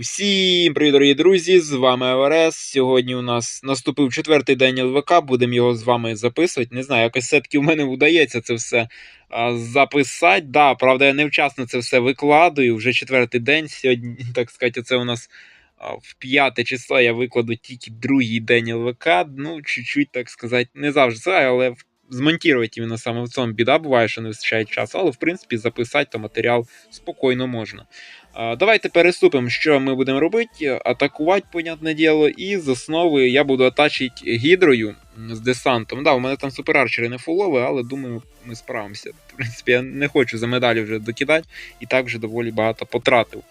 Всім привіт, дорогі друзі! З вами АВРС. Сьогодні у нас наступив четвертий день ЛВК. Будемо його з вами записувати. Не знаю, якось все-таки в мене вдається це все записати. Да, правда, я невчасно це все викладаю. Вже четвертий день. Сьогодні, так сказати, це у нас в п'яте число. Я викладу тільки другий день ЛВК. Ну, чуть-чуть, так сказати, не завжди це, але змонтувати іменно саме в цьому біда буває, що не вистачає часу, але в принципі записати то матеріал спокійно можна. Давайте переступимо, що ми будемо робити. Атакувати, понятне діло, і з основи я буду атачити гідрою з десантом. Да, у мене там суперарчери не фулові, але думаю, ми справимося. В принципі, я не хочу за медалі вже докидати, і так вже доволі багато потратив.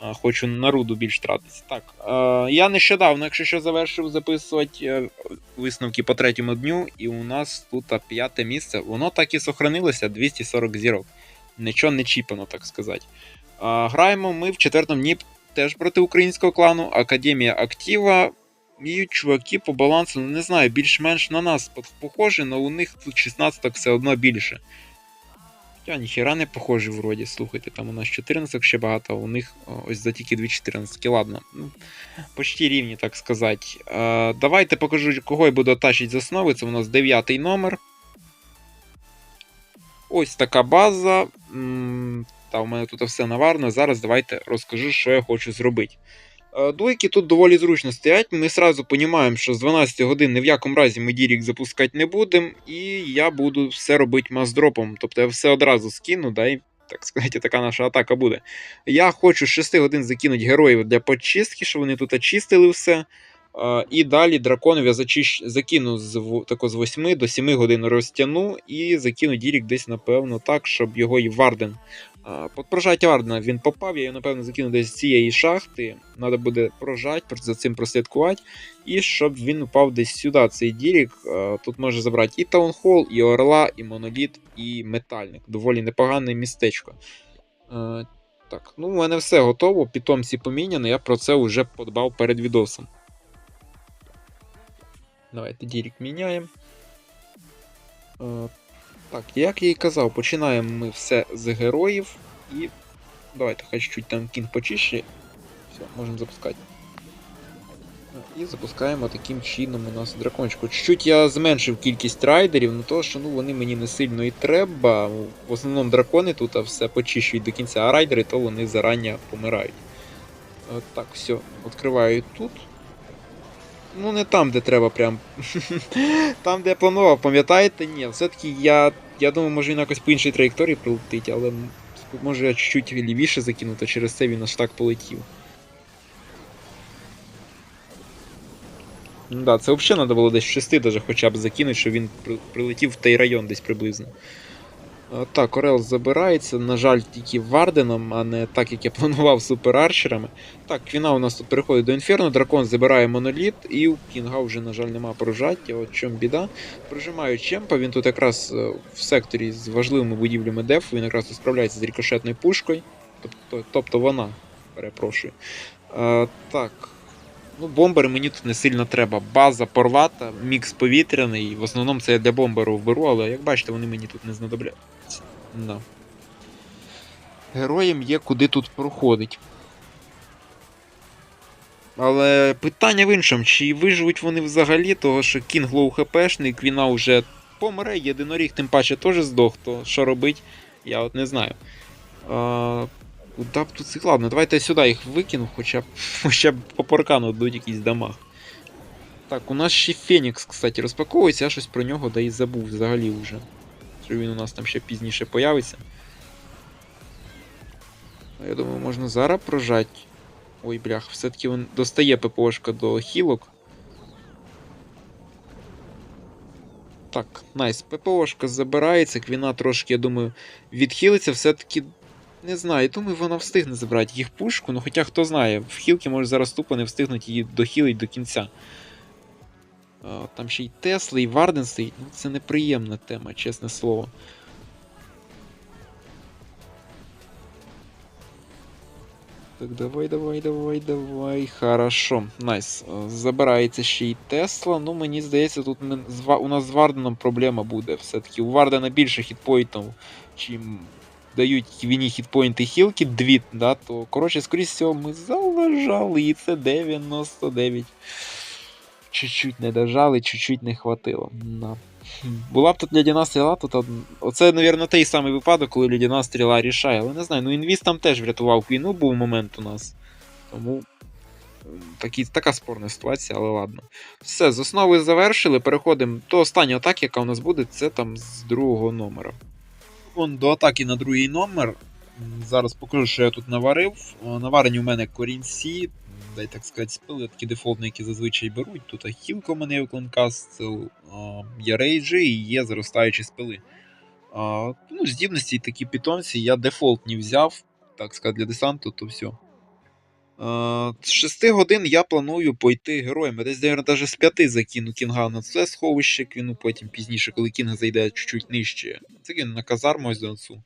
Хочу на руду більш тратитися. Так, я нещодавно, якщо що, завершив записувати е, висновки по третьому дню, і у нас тут п'яте місце. Воно так і сохранилося 240 зірок. Нічого не чіпано, так сказати. Граємо ми в четвертому дні теж проти українського клану Академія Актива. І чуваки по балансу, ну не знаю, більш-менш на нас по- похожі, але у них тут 16 все одно більше. Хоча ніхіра не похожі вроді, слухайте, там у нас 14 ще багато, а у них ось за тільки 2 14 ладно. Ну, почти рівні, так сказати. А, давайте покажу, кого я буду тащити з основи. Це у нас 9 номер. Ось така база. Та, у мене тут все наварно. Зараз давайте розкажу, що я хочу зробити. Е, Двойки тут доволі зручно стоять. Ми сразу розуміємо, що з 12 годин ні в якому разі ми дірік запускати не будемо, і я буду все робити маздропом. Тобто я все одразу скину, да, і, так сказати, така наша атака буде. Я хочу з 6 годин закинути героїв для почистки, щоб вони тут очистили все. Е, І далі драконів я закину з, тако з 8 до 7 годин розтягну і закину дірік десь, напевно, так, щоб його і Варден. А, Под прожаття Вардена він попав, я його, напевно, закину десь з цієї шахти. Треба буде прожати, за цим прослідкувати. І щоб він упав десь сюди, цей дірік. Тут може забрати і Таунхол, і Орла, і Моноліт, і Метальник. Доволі непогане містечко. Так, ну у мене все готово. Питомці поміняні, я про це вже подбав перед відосом. Давайте дірік міняємо. Так, як я і казав, починаємо ми все з героїв. І. Давайте хай чуть там кінг почище. Все, можемо запускати. І запускаємо таким чином у нас дракончику. Чуть-чуть я зменшив кількість райдерів, ну то що ну, вони мені не сильно і треба. В основному дракони тут все почищують до кінця, а райдери то вони зарані помирають. Е, Так, все, відкриваю тут. Ну, не там, де треба прям. там, де я планував, пам'ятаєте? Ні, все-таки я. Я думаю, може він якось по іншій траєкторії прилетить, але може я чуть-чуть лівіше закину, то через це він аж так полетів. Ну да, це взагалі треба було десь в 6 даже хоча б закинути, щоб він прилетів в той район десь приблизно. А, Так, Орел забирається, на жаль, тільки Варденом, а не так, як я планував суперарчерами. Так, Квіна у нас тут переходить до Інферно, дракон забирає моноліт, і у Кінга вже, на жаль, нема прожаття, от чому біда. Прижимаю Чемпа, він тут якраз е, в секторі з важливими будівлями дефу, він якраз тут справляється з рікошетною пушкою. Тобто, тобто вона, перепрошую. А, так. Ну, бомбери мені тут не сильно треба. База порвата, мікс повітряний. В основному це я для бомберу вберу, але як бачите, вони мені тут не знадобляться. Да. Героям є куди тут проходить. Але питання в іншому, чи виживуть вони взагалі, того що Кінг лоу хпшний, Квіна вже помре, єдиноріг тим паче теж здох, то що робить, я от не знаю. Куда б тут? Ладно, давайте я сюди їх викину, хоча б, хоча б по паркану дадуть якийсь дамаг. Так, у нас ще Фенікс, кстати, розпаковується, я щось про нього да і забув взагалі вже. Що він у нас там ще пізніше появиться. Я думаю, можна зараз прожати. Ой, блях, все-таки він достає ППОшка до хілок. Так, найс. ППОшка забирається, квіна трошки, я думаю, відхилиться, все-таки. Не знаю, думаю, вона встигне забрати їх пушку, ну хоча хто знає, в хілки може зараз тупо не встигнуть її дохилить до кінця. Там ще й Тесла, і Варден стоїть. Ну, це неприємна тема, чесне слово. Так, давай, давай, давай, давай. Хорошо. Найс. Забирається ще й Тесла. Ну, мені здається, тут у нас з Варденом проблема буде. Все-таки у Вардена більше хітпоінтів, чим дають квіні хітпоінти хілки, дві, да, то коротше, скоріш всього, ми заважали, і це 99. Чуть-чуть не дожали, чуть-чуть не хватило. Да. Була б тут лядяна стріла, то та... оце, мабуть, той самий випадок, коли лядяна стріла рішає. Але не знаю, ну інвіз там теж врятував квіну, був момент у нас. Тому такі, така спорна ситуація, але ладно. Все, з основи завершили. Переходимо до останньої атаки, яка у нас буде, це там з другого номера. Вон до атаки на другий номер. Зараз покажу, що я тут наварив. Наварені у мене корінці, дай так сказати, спили, такі дефолтні, які зазвичай беруть. Тут ахілка у мене є кланкастел, є рейджі і є зростаючі спили. Ну, здібності такі питомці я дефолтні взяв, так сказати, для десанту, то все. А, з 6 годин я планую пойти героями. Десь, навіть з 5 закину кінга на це сховище, квіну потім пізніше, коли кінг зайде чуть-чуть нижче. Це кину на казарму ось до цю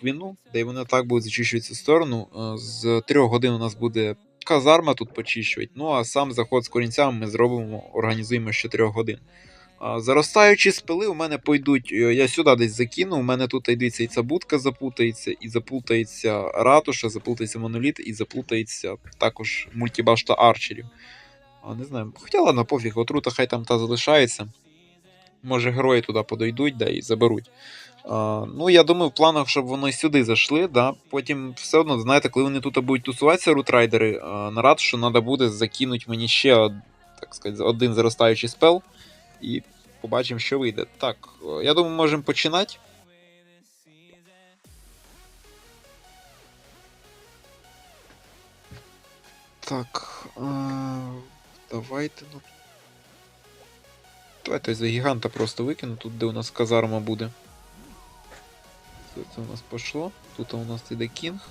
квіну, де вони так будуть зачищувати цю сторону. З 3 годин у нас буде казарма тут почищувати. Ну а сам заход з корінцями ми зробимо, організуємо з 4 годин. Заростаючі спили у мене пойдуть. е, Я сюди десь закину. У мене тут дивіться, і ця будка заплутається, і заплутається ратуша, заплутається моноліт, і заплутається також мультибашта арчерів. А, не знаю. Хоча ладно, пофіг, отрута хай там та залишається. Може, герої туди подойдуть, да, і заберуть. А, ну, я думаю, в планах, щоб вони сюди зайшли, да. Потім все одно, знаєте, коли вони тут будуть тусуватися, рутрайдери, а, на ратушу треба буде закинути мені ще так сказати, один заростаючий спел. І побачимо, що вийде. Так, е, я думаю, можемо починати. Так. А, давайте, ну. Давайте за гіганта просто викину, тут де у нас казарма буде. Це, у нас пошло. Тут у нас іде кінг.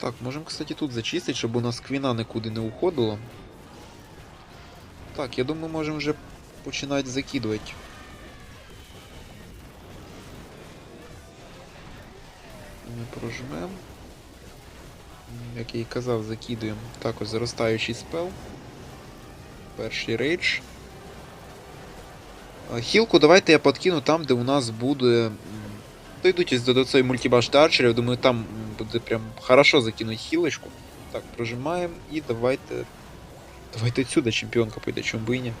Так, можемо, кстати, тут зачистити, щоб у нас квіна нікуди не уходила. Так, я думаю, можемо вже починати закидувати. Ми прожмемо. Як я і казав, закидуємо також заростаючий спел. Перший рейдж. Хілку давайте я подкину там, де у нас буде. Дойдуть до, цієї мультибашти арчерів, думаю, там буде прям хорошо закинути хілочку. Так, прожимаємо і давайте. Давайте отсюда чемпіонка пойде, чому би і ні.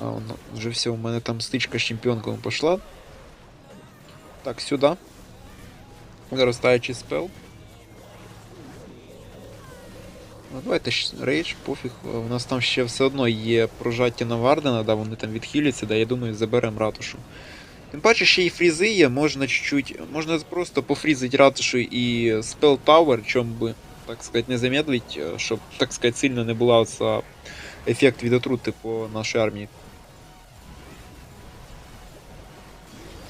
А, воно, вже все, у мене там стичка з чемпіонкою пішла. Так, сюди. Заростаючий спел. Ну, давайте рейдж, пофіг. У нас там ще все одно є прожаття на Вардена, да, вони там відхиляться, да, я думаю, заберемо ратушу. Тим паче ще й фрізи є, можна чуть-чуть. Можна просто пофрізити ратушу і спел Tower, чому би, так сказати, не замедлить, е, щоб, так сказати, сильно не була оця ефект від отрути по нашій армії.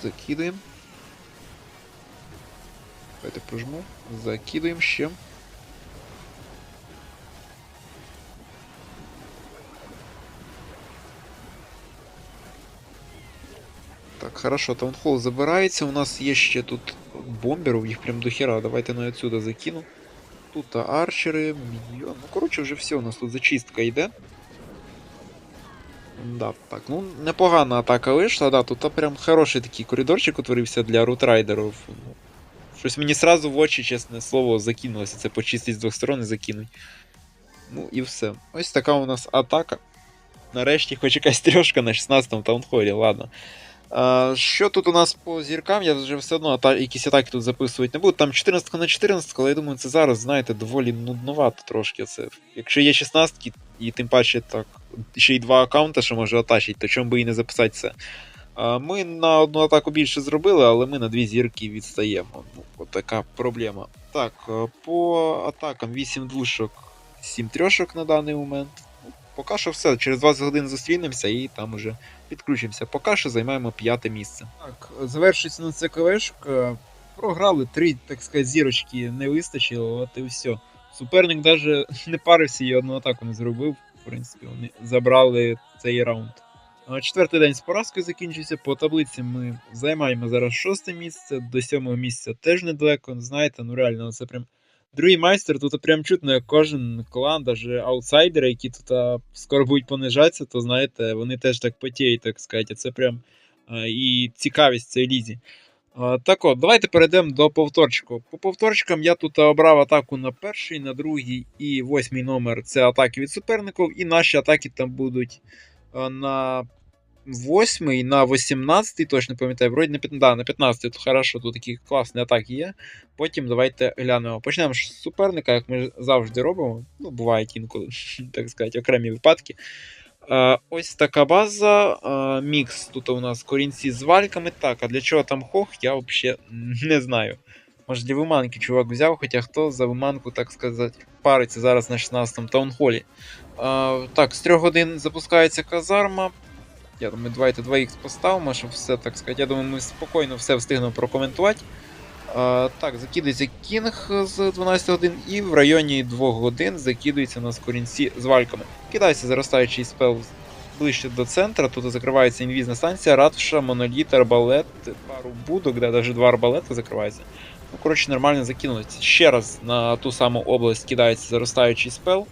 Закидуємо. Давайте прожму. Закидуємо ще. Так, хорошо, таунхол забирається. У нас є ще тут бомберів, їх прям до хера. Давайте на отсюда закину. Тут арчери, мільйон. Ну, коротше, вже все, у нас тут зачистка йде. Да, так, ну непогана атака вийшла, да, тут прям хороший такий коридорчик утворився для рутрайдерів. Ну, щось мені сразу в очі, чесне слово, закинулося. Це почистить з двох сторон і закинуть. Ну і все. Ось така у нас атака. Нарешті хоч якась трьошка на 16-му таунхолі, ладно. Що тут у нас по зіркам? Я вже все одно якісь атаки тут записувати не буду. Там 14 на 14, але я думаю, це зараз, знаєте, доволі нудновато трошки. Це. Якщо є 16 і тим паче так, ще й два аккаунти, що може атачить, то чому би і не записати це. Ми на одну атаку більше зробили, але ми на дві зірки відстаємо. Ну, от така проблема. Так, е, по атакам 8 двушок, 7 трьошок на даний момент. Поки що все, через 20 годин зустрінемося і там уже підключимося. Поки що займаємо п'яте місце. Так, завершується на це КВшка. Програли три, так сказати, зірочки не вистачило, от і все. Суперник навіть не парився і одну атаку не зробив. В принципі, вони забрали цей раунд. Четвертий день з поразкою закінчився. По таблиці ми займаємо зараз шосте місце, до сьомого місця теж недалеко. Знаєте, ну реально, це прям другий майстер. Тут прям чутно, кожен клан, навіть аутсайдери, які тут скоро будуть понижатися, то знаєте, вони теж так потіють, так сказати. Це прям і цікавість цієї лізі. Так от, давайте перейдемо до повторчику. По повторчикам я тут обрав атаку на перший, на другий і восьмий номер це атаки від суперників, і наші атаки там будуть на 8, на 18, точно пам'ятаю, вроді на 15, да, на 15, то хорошо, тут такі класні атаки є. Потім давайте глянемо. Почнемо з суперника, як ми завжди робимо. Ну, бувають інколи, так сказати, окремі випадки. Е, ось така база. Е, мікс тут у нас корінці з вальками. Так, а для чого там хох, я взагалі не знаю. Може для виманки чувак взяв, хоча хто за виманку, так сказати, париться зараз на 16-му таунхолі. Е, так, з 3 годин запускається казарма. Я думаю, давайте 2х поставимо, щоб все так сказати. Я думаю, ми спокійно все встигнемо прокоментувати. А, так, закидується кінг з 12 годин, і в районі 2 годин закидується на корінці з вальками. Кидається заростаючий спел ближче до центра. Тут закривається інвізна станція, ратуша, моноліт, арбалет, пару будок, де навіть два арбалети закриваються. Ну, коротше, нормально закинулося. Ще раз на ту саму область кидається заростаючий спел.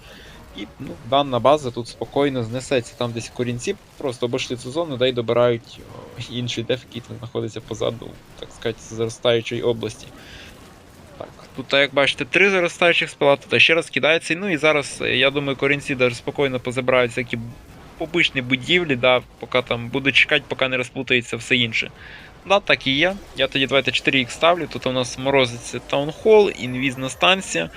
І ну, дана база тут спокійно знесеться. Там десь корінці просто обійшли цю зону, да й добирають інший деф, який тут знаходиться позаду, так сказати, заростаючої області. Так, тут, як бачите, три заростаючих спела, тут ще раз кидається. Ну і зараз, е, я думаю, корінці навіть спокійно позабирають всякі побичні будівлі, да, поки там будуть чекати, поки не розплутається все інше. Да, так і є. Я тоді давайте 4х ставлю. Тут у нас морозиться таунхол, інвізна станція.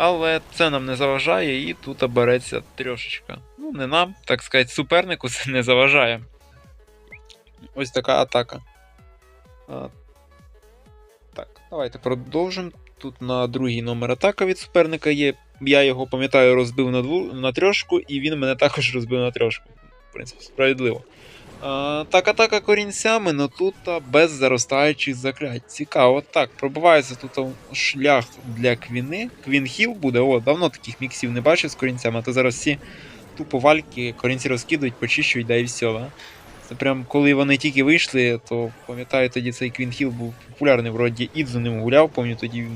Але це нам не заважає, і тут береться трьошечка. Ну, не нам, так сказати, супернику це не заважає. Ось така атака. А, Так, давайте продовжимо. Тут на другий номер атака від суперника є. Я його пам'ятаю, розбив на дву, на трьошку, і він мене також розбив на трьошку. В принципі, справедливо. Так, атака корінцями, але тут без заростаючих заклять. Цікаво. Так, пробивається тут шлях для квіни. Квін хіл буде. О, давно таких міксів не бачив з корінцями, то зараз всі тупо вальки, корінці розкидують, почищують, да і все. Це прям коли вони тільки вийшли, то пам'ятаю, тоді цей Квін Хіл був популярний, вроді Ідзу ним гуляв, пам'ятаю, тоді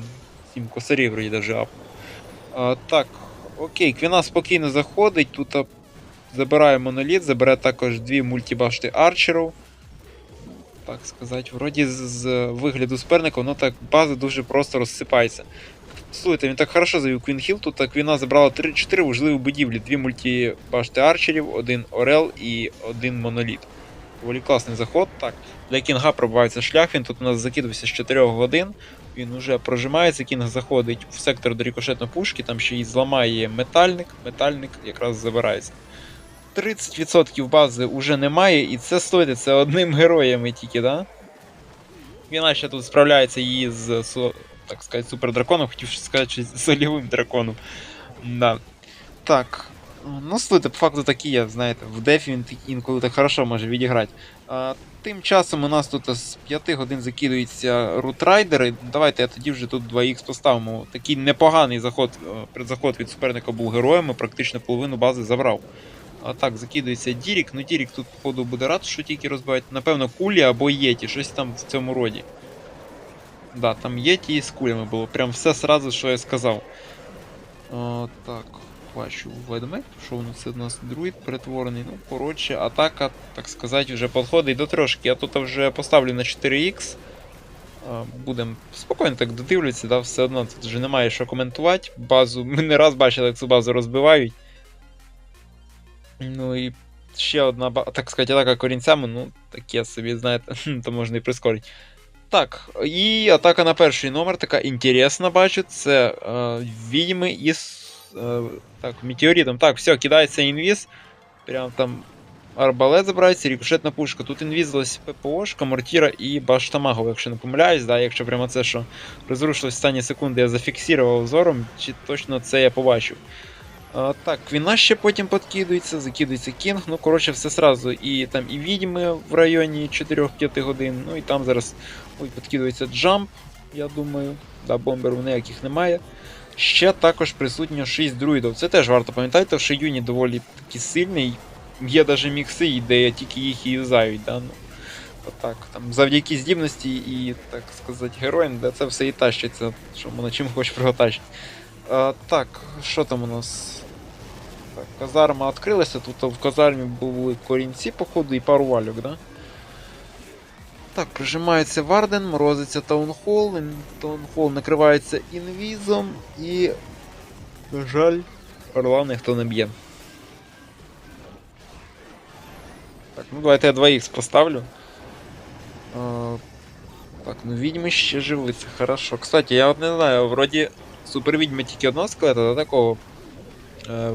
сім косарів вроді даже апнув. Так, окей, Квіна спокійно заходить, тут забирає моноліт, забере також дві мультибашти арчерів. Так сказати, вроді з, вигляду суперника, воно так база дуже просто розсипається. Слухайте, він так хорошо завів Квін Хіл, тут так Квіна забрала 3-4 важливі будівлі, дві мультибашти арчерів, один Орел і один моноліт. Доволі класний заход. Так, для Кінга пробивається шлях, він тут у нас закидався з 4 годин. Він уже прожимається, Кінг заходить в сектор до рікошетної пушки, там ще й зламає метальник, метальник якраз забирається. 30% бази вже немає, і це це одним героєм тільки, да? Він ще тут справляється її з, так сказати, супердраконом, хотів сказати, з солівим драконом. Да. Так. Ну, слухайте, по факту такі є, знаєте, в дефі він інколи так хорошо може відіграти. А, тим часом у нас тут з 5 годин закидуються рутрайдери. Давайте я тоді вже тут 2х поставимо. Такий непоганий заход, е, предзаход від суперника був героєм, практично половину бази забрав. А так, закидується Дірік. Ну Дірік тут, походу, буде рад, що тільки розбивають. Напевно, кулі або Єті, щось там в цьому роді. Да, там Єті з кулями було. Прям все сразу, що я сказав. О, так, бачу ведмедь, що воно це у нас друїд перетворений. Ну, коротше, атака, так сказати, вже підходить до трошки. Я тут вже поставлю на 4х. Будемо спокійно так додивлюватися, да, все одно тут вже немає що коментувати. Базу. Ми не раз бачили, як цю базу розбивають. Ну і ще одна, так сказати, атака корінцями, ну, таке собі, знаєте, то можна і прискорити. Так, і атака на перший номер, така інтересна, бачу. Це е, відьми із е, так, метеоритом. Так, все, кидається інвіз. Прям там арбалет забирається, рікошетна пушка. Тут інвізилась ППОшка, мортіра і баштамагова, якщо не помиляюсь, да, якщо прямо це, що розрушилось в останні секунди, я зафіксував зором, чи точно це я побачив. Так, Квіна ще потім подкидується, закидується Кінг, ну коротше, все сразу. І там і відьми в районі 4-5 годин, ну і там зараз ой, подкидується джамп, я думаю. Да, бомберів ніяких немає. Ще також присутньо 6 друїдів. Це теж варто пам'ятати, що юніт доволі таки сильний. є даже мікси, де тільки їх і юзають, да? ну, Отак, там, завдяки здібності і, так сказати, героям, де це все і тащиться, що на чим хочеш приготачити. А, так, що там у нас? Так, казарма відкрилася, тут в казармі були корінці, походу, і пару вальок, да? Так, прижимається Варден, морозиться таунхол, таунхол накривається інвізом і. Жаль, орла ніхто не б'є. Так, ну давайте я 2х поставлю. А, так, ну відьми ще живі, хорошо. Кстати, я от не знаю, вроді супер відьми тільки одного скелета до такого е,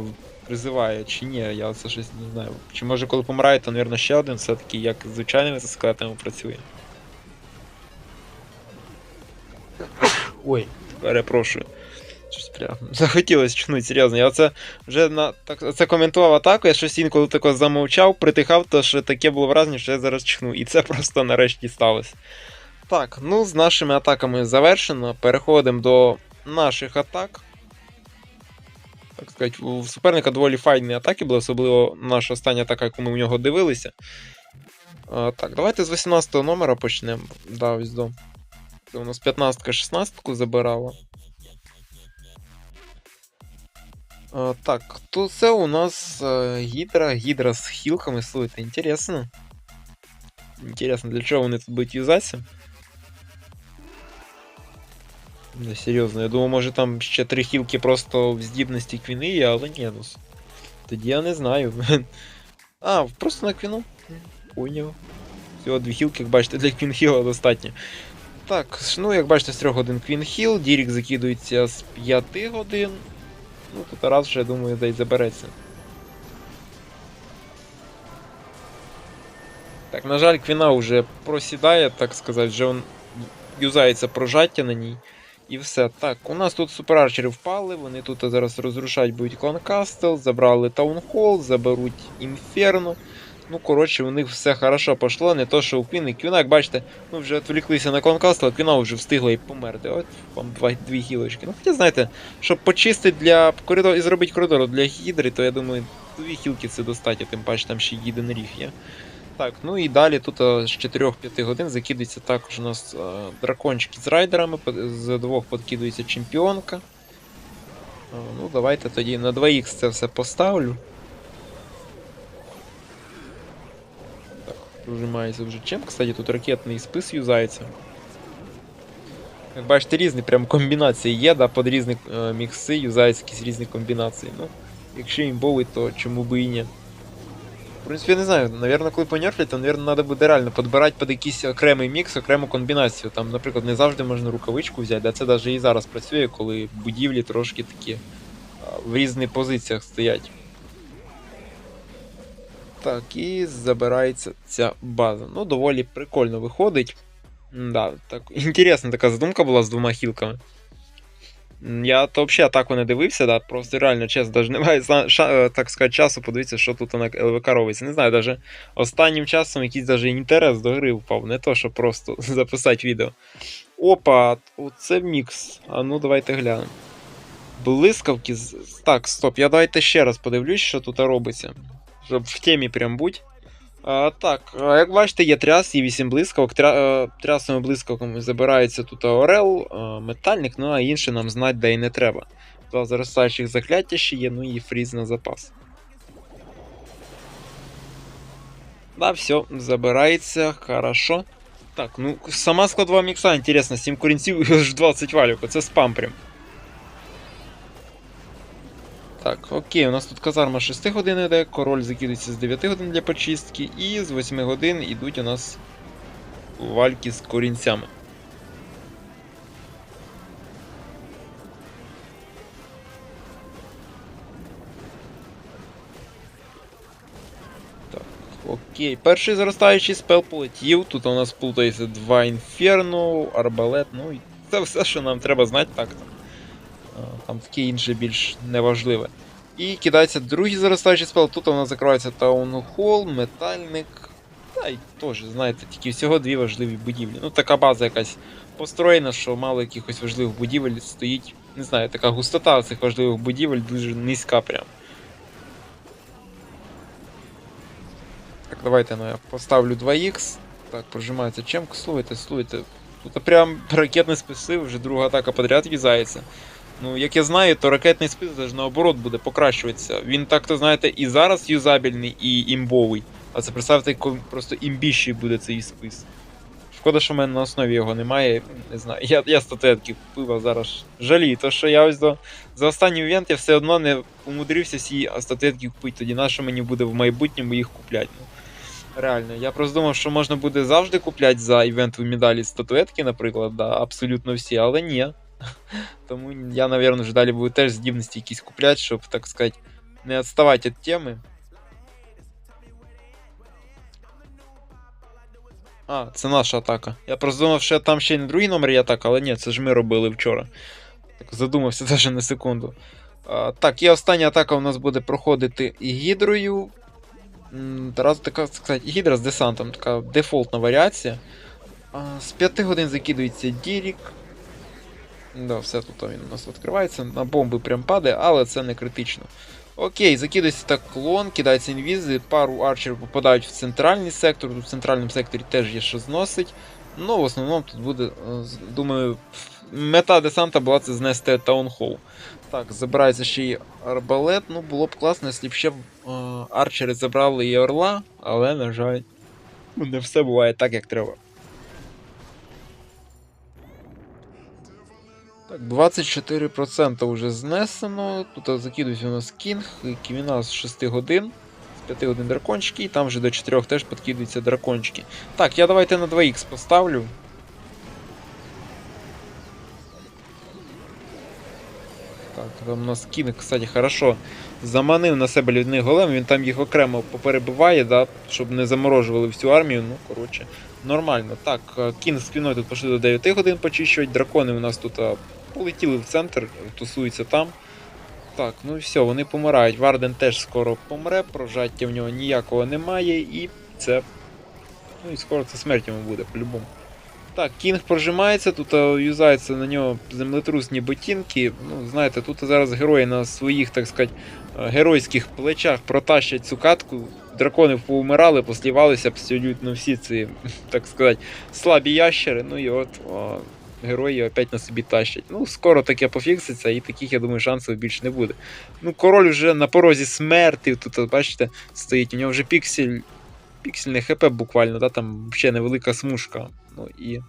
призиває, чи ні, я це щось не знаю. Чи може коли помирає, то, мабуть, ще один все-таки, як з звичайними скелетами працює. Ой, перепрошую. Щось прям захотілося чхнути, серйозно. Я оце вже на так це коментував атаку, я щось інколи тако замовчав, притихав, то що таке було враження, що я зараз чхну. І це просто нарешті сталося. Так, ну з нашими атаками завершено. Переходимо до наших атак. Так сказати, у суперника доволі файні атаки були, особливо наша остання атака, яку ми в нього дивилися. А, так, давайте з 18 номера почнемо. Да, ось до. Це у нас 15-ка 16-ку забирала. А, так, то це у нас е, гідра, гідра з хілками, слухайте, інтересно. Інтересно, для чого вони тут будуть юзатися? Не, серйозно, я думаю, може там ще три хілки просто в здібності квіни є, але ні, ну. Тоді я не знаю. А, просто на квіну. Поняв. Всього дві хілки, як бачите, для квінхіла достатньо. Так, ну як бачите, з 3 годин квінхіл, Дірік закидується з 5 годин. Ну, тут раз вже, я думаю, десь забереться. Так, на жаль, квіна вже просідає, так сказати, вже он юзається прожаття на ній. І все. Так, у нас тут суперарчери впали, вони тут зараз розрушать будуть Кланкастл, забрали Таунхол, заберуть Інферно. Ну, коротше, у них все хорошо пішло, не то, що у Квіни. Квіна, як бачите, ми вже відволіклися на Кланкастл, а Квіна вже встигла і померти. От вам два, дві гілочки. Ну, хоча, знаєте, щоб почистити для коридору і зробити коридор для гідри, то я думаю, дві хілки це достатньо, тим паче там ще й їден ріг є. Так, ну і далі тут з 4-5 годин закидується також у нас дракончики з райдерами, з двох подкидується чемпіонка. Ну, давайте тоді на 2х це все поставлю. Так, прожимається вже чим. Кстати, тут ракетний спис юзається. Як бачите, різні прям комбінації є, да, під різні е, мікси юзаються якісь різні комбінації. Ну, якщо імбовий, то чому би і ні. В принципі, я не знаю, наверное, коли понерфлять, то, наверное, треба буде реально підбирати під якийсь окремий мікс, окрему комбінацію. Там, наприклад, не завжди можна рукавичку взяти, да це навіть і зараз працює, коли будівлі трошки такі в різних позиціях стоять. Так, і забирається ця база. Ну, доволі прикольно виходить. Да, так, інтересна така задумка була з двома хілками. Я то взагалі атаку не дивився, да, просто реально чесно, навіть немає е, так сказати, часу подивитися, що тут на ЛВК робиться. Не знаю, навіть останнім часом якийсь даже інтерес до гри впав, не то, що просто записати відео. Опа, оце мікс. А ну давайте глянемо. Блискавки. Так, стоп, я давайте ще раз подивлюсь, що тут робиться. Щоб в темі прям будь. Так, як бачите, є тряс і 8 блискавок. Е, трясними блискавками забирається тут Орел, е, метальник, ну а інше нам знати де і не треба. Два заростаючих закляття ще є, ну і фріз на запас. Да, все, забирається, хорошо. Так, ну сама складова мікса, інтересно, 7 корінців і аж 20 валюк, це спам прям. Так, окей, у нас тут казарма 6 годин йде, король закидується з 9 годин для почистки, і з 8 годин йдуть у нас вальки з корінцями. Так, окей. Перший зростаючий спел полетів. Тут у нас плутається два інферно, арбалет, ну і це все, що нам треба знати так. А, там таке інше більш неважливе. І кидається другий заростаючий спел. Тут у нас закривається таунхол, метальник. Та й теж, знаєте, тільки всього дві важливі будівлі. Ну, така база якась построєна, що мало якихось важливих будівель стоїть. Не знаю, така густота цих важливих будівель дуже низька прям. Так, давайте ну, я поставлю 2х. Так, прожимається чемко. Слухайте, слухайте. Тут прям ракетний списи, вже друга атака подряд в'язається. Ну, як я знаю, то ракетний спис наоборот буде покращуватися. Він так-то, знаєте, і зараз юзабельний, і імбовий. А це представте, просто імбіщий буде цей спис. Шкода, що в мене на основі його немає. Не знаю. Я, я статуетки купив, а зараз жалію, то що я ось до за останній івент я все одно не умудрився всі статуетки купити. Тоді на мені буде в майбутньому їх купляти. Ну, реально, я просто думав, що можна буде завжди купляти за івентові медалі статуетки, наприклад, да, абсолютно всі, але ні. Тому я, напевно, вже далі буду теж здібності якісь купляти, щоб, так сказати, не відставати від теми. А, це наша атака. Я просто думав, що там ще не другий номер є атака, але ні, це ж ми робили вчора. Так задумався навіть на секунду. А, так, і остання атака у нас буде проходити і гідрою. Раз така сказати, гідра з десантом, така дефолтна варіація. А, з 5 годин закидується Дірік. Да, все тут він у нас відкривається. На бомби прям падає, але це не критично. Окей, закидується так клон, кидається інвізи, пару арчерів попадають в центральний сектор. Тут в центральному секторі теж є що зносить. Ну, в основному тут буде, е, думаю, мета десанта була це знести таунхол. Так, забирається ще й арбалет. Ну, було б класно, якщо б ще е, арчери забрали і орла, але, на жаль, не все буває так, як треба. Так, 24% вже знесено. Тут закидується у нас кінг, кіміна з 6 годин. З 5 годин дракончики, і там вже до 4 теж підкидуються дракончики. Так, я давайте на 2х поставлю. Так, там у нас кінг, кстати, хорошо. Заманив на себе лідний голем, він там їх окремо поперебиває, да, щоб не заморожували всю армію. Ну, коротше, нормально. Так, кінг спіною тут пішли до 9 годин почищувати. Дракони у нас тут полетіли в центр, тусуються там. Так, ну і все, вони помирають. Варден теж скоро помре, прожаття в нього ніякого немає, і це. Ну і скоро це смерть буде, по-любому. Так, кінг прожимається, тут а, юзаються на нього землетрусні ботинки. Ну, знаєте, тут зараз герої на своїх, так сказати, геройських плечах протащать цю катку. Дракони поумирали, послівалися абсолютно всі ці, так сказати, слабі ящери. Ну і от о, герої опять на собі тащать. Ну, скоро таке пофікситься, і таких, я думаю, шансів більше не буде. Ну, король вже на порозі смерті. Тут, бачите, стоїть. У нього вже піксель. Піксельне ХП буквально, да, там ще невелика смужка. Ну і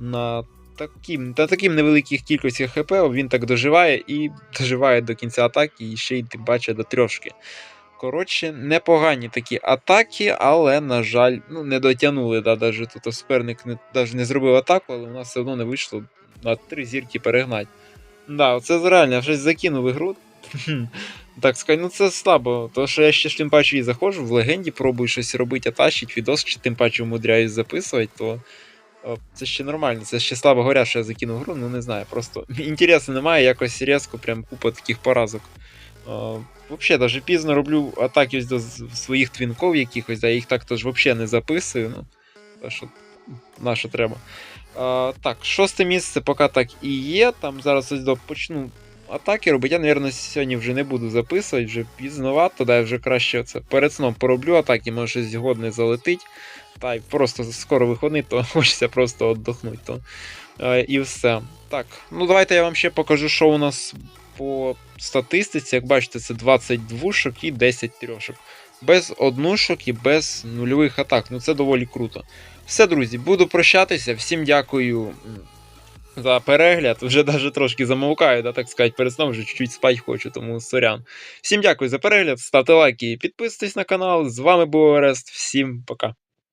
на таким, на таким невеликих кількості ХП він так доживає і доживає до кінця атаки, і ще й ти бачиш до трьошки. Коротше, непогані такі атаки, але, на жаль, ну, не дотягнули. Да, даже тут суперник не, даже не зробив атаку, але у нас все одно не вийшло на три зірки перегнати. Да, це реально щось закинув ігру. Так сказати, ну це слабо. Тому що я ще ж тим паче і заходжу в легенді, пробую щось робити, а тащить відос, чи тим паче вмудряюсь записувати, то о, це ще нормально. Це ще слабо говоря, що я закинув гру, ну не знаю. Просто інтересу немає, якось різко, прям купа таких поразок. О, Взагалі, навіть пізно роблю атаки до своїх твінков якихось, а я їх так теж взагалі не записую. Ну, та що, на що треба. А, так, шосте місце поки так і є. Там зараз ось до почну атаки робити. Я, мабуть, сьогодні вже не буду записувати, вже пізновато, да, я вже краще це перед сном пороблю атаки, може щось годне залетить. Та й просто скоро виходний, то хочеться просто віддохнути. Е, і все. Так, ну давайте я вам ще покажу, що у нас по статистиці. Як бачите, це 20 двушок і 10 трьошок. Без однушок і без нульових атак. Ну це доволі круто. Все, друзі, буду прощатися. Всім дякую за перегляд. Вже навіть трошки замовкаю, да, так сказати, перед сном вже чуть-чуть спать хочу, тому сорян. Всім дякую за перегляд, ставте лайки і підписуйтесь на канал. З вами був Орест. Всім пока.